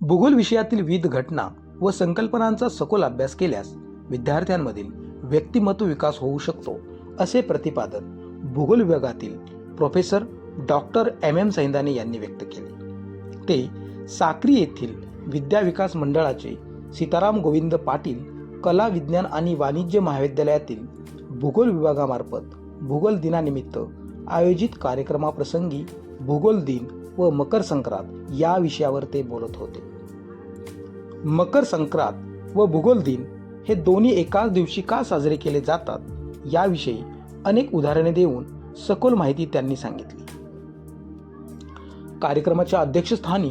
भूगोल विषयातील विविध घटना व संकल्पनांचा सखोल अभ्यास केल्यास विद्यार्थ्यांमधील व्यक्तिमत्व विकास होऊ शकतो असे प्रतिपादन भूगोल विभागातील professor doctor M. M. Saindane यांनी व्यक्त केले. ते साक्री येथील विद्या विकास मंडळाचे सीताराम गोविंद पाटील कला विज्ञान आणि वाणिज्य महाविद्यालयातील भूगोल विभागामार्फत भूगोल दिनानिमित्त आयोजित कार्यक्रमाप्रसंगी भूगोल दिन व मकर संक्रांत या विषयावर ते बोलत होते. मकर संक्रांत व भूगोल दिन हे दोन्ही एकाच दिवशी का साजरे केले जातात याविषयी अनेक उदाहरणे देऊन सखोल माहिती त्यांनी सांगितली. कार्यक्रमाच्या अध्यक्षस्थानी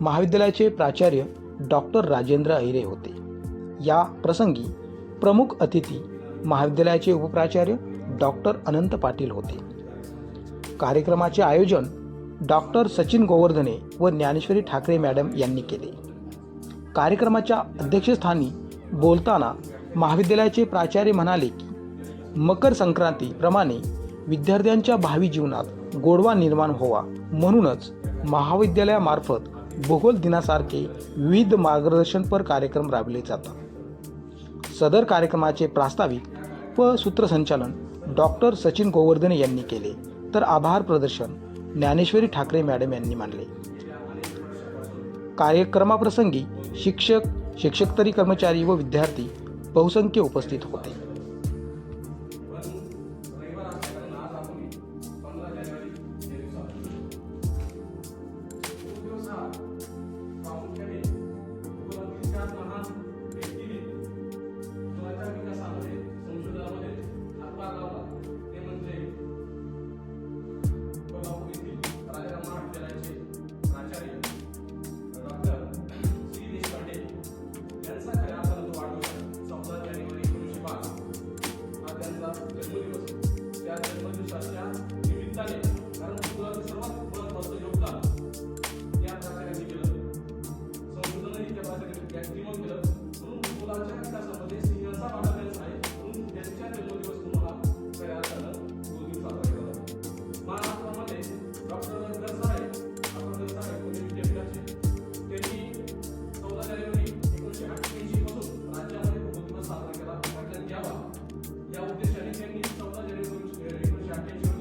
महाविद्यालयाचे प्राचार्य डॉक्टर राजेंद्र अहिरे होते. या प्रसंगी प्रमुख अतिथी महाविद्यालयाचे उपप्राचार्य डॉक्टर अनंत पाटील होते. कार्यक्रमाचे आयोजन डॉक्टर सचिन गोवर्धने व ज्ञानेश्वरी ठाकरे मॅडम यांनी केले. कार्यक्रमाच्या अध्यक्षस्थानी बोलताना महाविद्यालयाचे प्राचार्य म्हणाले की मकर संक्रांतीप्रमाणे विद्यार्थ्यांच्या भावी जीवनात गोडवा निर्माण व्हावा म्हणूनच महाविद्यालयामार्फत भूगोल दिनासारखे विविध मार्गदर्शनपर कार्यक्रम राबवले जातात. सदर कार्यक्रमाचे प्रास्ताविक व सूत्रसंचालन डॉक्टर सचिन गोवर्धने यांनी केले. तर आभार प्रदर्शन ज्ञानेश्वरी ठाकरे मॅडम यांनी मानले. कार्यक्रमाप्रसंगी शिक्षक शिक्षकतरी कर्मचारी व विद्यार्थी बहुसंख्य उपस्थित होते. strategy